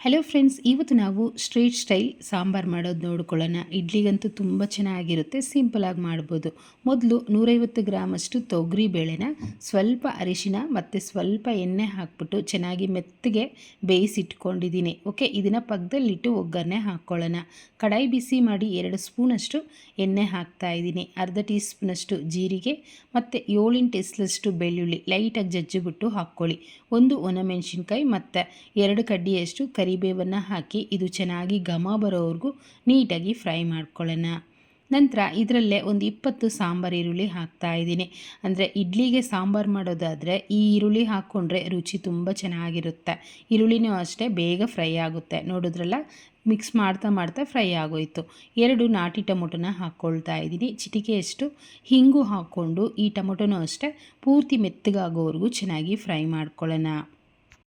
Hello friends ಇವತ್ತು ನಾವು street style sambar ಮಾಡೋದು ನೋಡ್ಕೊಳ್ಳೋಣ. ಇಡ್ಲಿಗಂತೂ ತುಂಬ ಚೆನ್ನಾಗಿರುತ್ತೆ ಸಿಂಪಲಾಗಿ ಮಾಡ್ಬೋದು. ಮೊದಲು ನೂರೈವತ್ತು ಗ್ರಾಮಷ್ಟು ತೊಗರಿ ಬೇಳೆನ ಸ್ವಲ್ಪ ಅರಿಶಿನ ಮತ್ತು ಸ್ವಲ್ಪ ಎಣ್ಣೆ ಹಾಕ್ಬಿಟ್ಟು ಚೆನ್ನಾಗಿ ಮೆತ್ತಗೆ ಬೇಯಿಸಿಟ್ಕೊಂಡಿದ್ದೀನಿ. ಓಕೆ ಇದನ್ನು ಪಕ್ಕದಲ್ಲಿಟ್ಟು ಒಗ್ಗರಣೆ ಹಾಕ್ಕೊಳ್ಳೋಣ. ಕಡಾಯಿ ಬಿಸಿ ಮಾಡಿ ಎರಡು ಸ್ಪೂನಷ್ಟು ಎಣ್ಣೆ ಹಾಕ್ತಾ ಇದ್ದೀನಿ. ಅರ್ಧ ಟೀ ಸ್ಪೂನಷ್ಟು ಜೀರಿಗೆ ಮತ್ತು ಏಳೆಂಟು ಟೆಸ್ಲಷ್ಟು ಬೆಳ್ಳುಳ್ಳಿ ಲೈಟಾಗಿ ಜಜ್ಜಿಬಿಟ್ಟು ಹಾಕ್ಕೊಳ್ಳಿ. ಒಂದು ಒಣಮೆಣಸಿನ್ಕಾಯಿ ಮತ್ತು ಎರಡು ಕಡ್ಡಿಯಷ್ಟು ಕರಿಬೇವನ್ನು ಹಾಕಿ ಇದು ಚೆನ್ನಾಗಿ ಘಮ ಬರೋವರೆಗೂ ನೀಟಾಗಿ ಫ್ರೈ ಮಾಡ್ಕೊಳ್ಳೋಣ. ನಂತರ ಇದರಲ್ಲೇ ಒಂದು ಇಪ್ಪತ್ತು ಸಾಂಬಾರು ಈರುಳ್ಳಿ ಹಾಕ್ತಾ ಇದ್ದೀನಿ. ಅಂದರೆ ಇಡ್ಲಿಗೆ ಸಾಂಬಾರು ಮಾಡೋದಾದರೆ ಈ ಈರುಳ್ಳಿ ಹಾಕ್ಕೊಂಡ್ರೆ ರುಚಿ ತುಂಬ ಚೆನ್ನಾಗಿರುತ್ತೆ. ಈರುಳ್ಳಿನೂ ಅಷ್ಟೇ ಬೇಗ ಫ್ರೈ ಆಗುತ್ತೆ. ನೋಡಿದ್ರಲ್ಲ? ಮಿಕ್ಸ್ ಮಾಡ್ತಾ ಮಾಡ್ತಾ ಫ್ರೈ ಆಗೋಯಿತು. ಎರಡು ನಾಟಿ ಟೊಮೊಟೊನ ಹಾಕ್ಕೊಳ್ತಾ ಇದ್ದೀನಿ. ಚಿಟಿಕೆಯಷ್ಟು ಹಿಂಗು ಹಾಕ್ಕೊಂಡು ಈ ಟೊಮೊಟೊನೂ ಅಷ್ಟೇ ಪೂರ್ತಿ ಮೆತ್ತಗಾಗೋವರೆಗೂ ಚೆನ್ನಾಗಿ ಫ್ರೈ ಮಾಡ್ಕೊಳ್ಳೋಣ.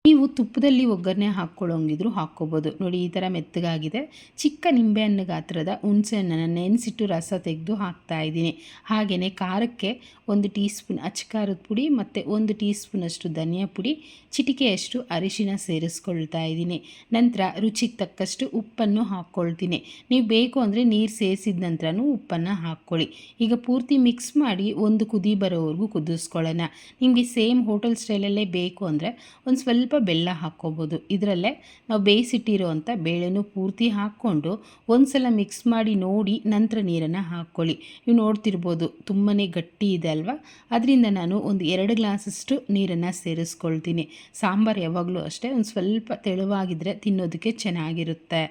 ನೀವು ತುಪ್ಪದಲ್ಲಿ ಒಗ್ಗರಣೆ ಹಾಕ್ಕೊಳ್ಳೋಂಗಿದ್ರು ಹಾಕ್ಕೋಬೋದು. ನೋಡಿ, ಈ ಥರ ಮೆತ್ತಗಾಗಿದೆ. ಚಿಕ್ಕ ನಿಂಬೆಹಣ್ಣು ಗಾತ್ರದ ಹುಣಸೆಹಣ್ಣನ್ನು ನೆನೆಸಿಟ್ಟು ರಸ ತೆಗೆದು ಹಾಕ್ತಾ ಇದ್ದೀನಿ. ಹಾಗೆಯೇ ಖಾರಕ್ಕೆ ಒಂದು ಟೀ ಸ್ಪೂನ್ ಅಚ್ಚಕಾರದ ಪುಡಿ ಮತ್ತು ಒಂದು ಟೀ ಸ್ಪೂನಷ್ಟು ಧನಿಯಾ ಪುಡಿ, ಚಿಟಿಕೆಯಷ್ಟು ಅರಿಶಿನ ಸೇರಿಸ್ಕೊಳ್ತಾ ಇದ್ದೀನಿ. ನಂತರ ರುಚಿಗೆ ತಕ್ಕಷ್ಟು ಉಪ್ಪನ್ನು ಹಾಕ್ಕೊಳ್ತೀನಿ. ನೀವು ಬೇಕು ಅಂದರೆ ನೀರು ಸೇರಿಸಿದ ನಂತರನೂ ಉಪ್ಪನ್ನು ಹಾಕ್ಕೊಳ್ಳಿ. ಈಗ ಪೂರ್ತಿ ಮಿಕ್ಸ್ ಮಾಡಿ ಒಂದು ಕುದಿ ಬರೋವರೆಗೂ ಕುದಿಸ್ಕೊಳ್ಳೋಣ. ನಿಮಗೆ ಸೇಮ್ ಹೋಟೆಲ್ ಸ್ಟೈಲಲ್ಲೇ ಬೇಕು ಅಂದರೆ ಒಂದು ಸ್ವಲ್ಪ ಸ್ವಲ್ಪ ಬೆಲ್ಲ ಹಾಕ್ಕೋಬೋದು. ಇದರಲ್ಲೇ ನಾವು ಬೇಯಿಸಿಟ್ಟಿರೋವಂಥ ಬೇಳೆನೂ ಪೂರ್ತಿ ಹಾಕ್ಕೊಂಡು ಒಂದು ಸಲ ಮಿಕ್ಸ್ ಮಾಡಿ ನೋಡಿ ನಂತರ ನೀರನ್ನು ಹಾಕ್ಕೊಳ್ಳಿ. ನೀವು ನೋಡ್ತಿರ್ಬೋದು ತುಂಬಾ ಗಟ್ಟಿ ಇದೆ ಅಲ್ವಾ? ಅದರಿಂದ ನಾನು ಒಂದು ಎರಡು ಗ್ಲಾಸಷ್ಟು ನೀರನ್ನು ಸೇರಿಸ್ಕೊಳ್ತೀನಿ. ಸಾಂಬಾರು ಯಾವಾಗಲೂ ಅಷ್ಟೇ ಒಂದು ಸ್ವಲ್ಪ ತೆಳುವಾಗಿದ್ದರೆ ತಿನ್ನೋದಕ್ಕೆ ಚೆನ್ನಾಗಿರುತ್ತೆ.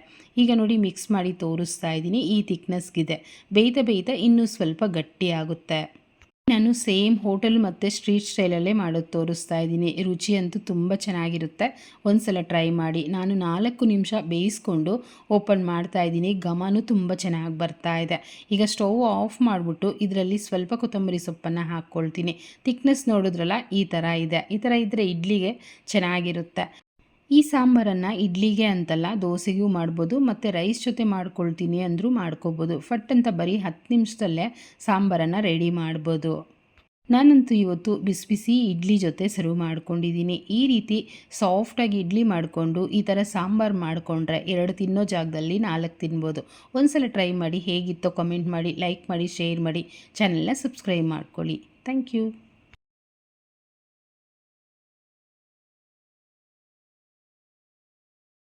ಈಗ ನೋಡಿ ಮಿಕ್ಸ್ ಮಾಡಿ ತೋರಿಸ್ತಾ ಇದ್ದೀನಿ. ಈ ಥಿಕ್ನೆಸ್ಗಿದೆ ಬೇಯ್ತಾ ಬೇಯ್ತಾ ಇನ್ನೂ ಸ್ವಲ್ಪ ಗಟ್ಟಿಯಾಗುತ್ತೆ ನಾನು ಸೇಮ್ ಹೋಟೆಲ್ ಮತ್ತು ಸ್ಟ್ರೀಟ್ ಸ್ಟೈಲಲ್ಲೇ ಮಾಡೋದು ತೋರಿಸ್ತಾ ಇದ್ದೀನಿ. ರುಚಿ ಅಂತೂ ತುಂಬ ಚೆನ್ನಾಗಿರುತ್ತೆ. ಒಂದು ಸಲ ಟ್ರೈ ಮಾಡಿ. ನಾನು ನಾಲ್ಕು ನಿಮಿಷ ಬೇಯಿಸ್ಕೊಂಡು ಓಪನ್ ಮಾಡ್ತಾ ಇದ್ದೀನಿ. ಘಮನೂ ತುಂಬ ಚೆನ್ನಾಗಿ ಬರ್ತಾ ಇದೆ. ಈಗ ಸ್ಟವ್ ಆಫ್ ಮಾಡಿಬಿಟ್ಟು ಇದರಲ್ಲಿ ಸ್ವಲ್ಪ ಕೊತ್ತಂಬರಿ ಸೊಪ್ಪನ್ನು ಹಾಕ್ಕೊಳ್ತೀನಿ. ತಿಕ್ನೆಸ್ ನೋಡಿದ್ರಲ್ಲ ಈ ಥರ ಇದೆ. ಈ ಥರ ಇದ್ದರೆ ಇಡ್ಲಿಗೆ ಚೆನ್ನಾಗಿರುತ್ತೆ. ಈ ಸಾಂಬಾರನ್ನು ಇಡ್ಲಿಗೆ ಅಂತಲ್ಲ, ದೋಸೆಗೂ ಮಾಡ್ಬೋದು, ಮತ್ತು ರೈಸ್ ಜೊತೆ ಮಾಡ್ಕೊಳ್ತೀನಿ ಅಂದರೂ ಮಾಡ್ಕೋಬೋದು. ಫಟ್ ಅಂತ ಬರೀ ಹತ್ತು ನಿಮಿಷದಲ್ಲೇ ಸಾಂಬಾರನ್ನು ರೆಡಿ ಮಾಡ್ಬೋದು. ನಾನಂತೂ ಇವತ್ತು ಬಿಸಿ ಬಿಸಿ ಇಡ್ಲಿ ಜೊತೆ ಸರ್ವ್ ಮಾಡ್ಕೊಂಡಿದ್ದೀನಿ. ಈ ರೀತಿ ಸಾಫ್ಟಾಗಿ ಇಡ್ಲಿ ಮಾಡಿಕೊಂಡು, ಈ ಥರ ಸಾಂಬಾರು ಮಾಡಿಕೊಂಡ್ರೆ ಎರಡು ತಿನ್ನೋ ಜಾಗದಲ್ಲಿ ನಾಲ್ಕು ತಿನ್ಬೋದು. ಒಂದು ಸಲ ಟ್ರೈ ಮಾಡಿ, ಹೇಗಿತ್ತೋ ಕಮೆಂಟ್ ಮಾಡಿ ಲೈಕ್ ಮಾಡಿ ಶೇರ್ ಮಾಡಿ ಚಾನೆಲ್ನ ಸಬ್ಸ್ಕ್ರೈಬ್ ಮಾಡ್ಕೊಳ್ಳಿ. Thank you